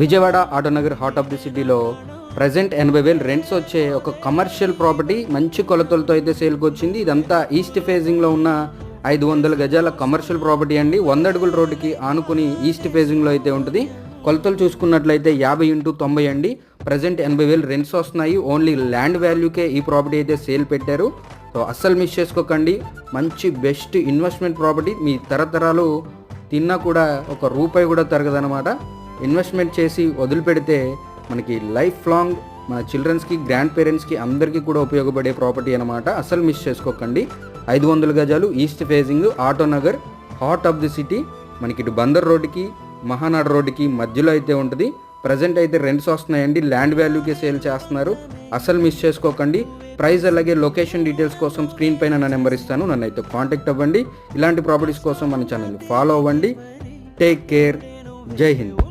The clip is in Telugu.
Vijayawada Autonagar heart of the సిటీలో ప్రజెంట్ ఎనభై వేలు రెంట్స్ వచ్చే ఒక కమర్షియల్ ప్రాపర్టీ మంచి కొలతలతో అయితే సేల్కి వచ్చింది ఇదంతా ఈస్ట్ ఫేజింగ్లో ఉన్న ఐదు వందల గజాల కమర్షియల్ ప్రాపర్టీ అండి. వంద అడుగుల రోడ్డుకి ఆనుకుని ఈస్ట్ ఫేజింగ్లో అయితే ఉంటుంది. కొలతలు చూసుకున్నట్లయితే యాభై ఇంటూ తొంభై అండి. ప్రజెంట్ ఎనభై వేలు రెంట్స్ వస్తున్నాయి. ఓన్లీ ల్యాండ్ వాల్యూకే ఈ ప్రాపర్టీ అయితే సేల్ పెట్టారు. సో అస్సలు మిస్ చేసుకోకండి. మంచి బెస్ట్ ఇన్వెస్ట్మెంట్ ప్రాపర్టీ. మీ తరతరాలు తిన్నా కూడా ఒక రూపాయి కూడా తరగదనమాట ఇన్వెస్ట్మెంట్ చేసి వదిలిపెడితే మనకి లైఫ్ లాంగ్ మన చిల్డ్రన్స్కి గ్రాండ్ పేరెంట్స్కి అందరికీ కూడా ఉపయోగపడే ప్రాపర్టీ అనమాట అసలు మిస్ చేసుకోకండి. ఐదు వందల గజాలు east facing Auto Nagar heart of the city మనకి ఇటు బందర్ రోడ్డుకి మహానాడు రోడ్డుకి మధ్యలో అయితే ఉంటుంది. ప్రజెంట్ అయితే రెంట్స్ వస్తున్నాయండి. ల్యాండ్ వాల్యూకే సేల్ చేస్తున్నారు. అసలు మిస్ చేసుకోకండి. ప్రైస్ అలాగే లొకేషన్ డీటెయిల్స్ కోసం స్క్రీన్ పైన నా నెంబర్ ఇస్తాను. నన్ను అయితే కాంటాక్ట్ అవ్వండి. ఇలాంటి ప్రాపర్టీస్ కోసం మన ఛానల్ ఫాలో అవ్వండి. టేక్ కేర్ జై హింద్.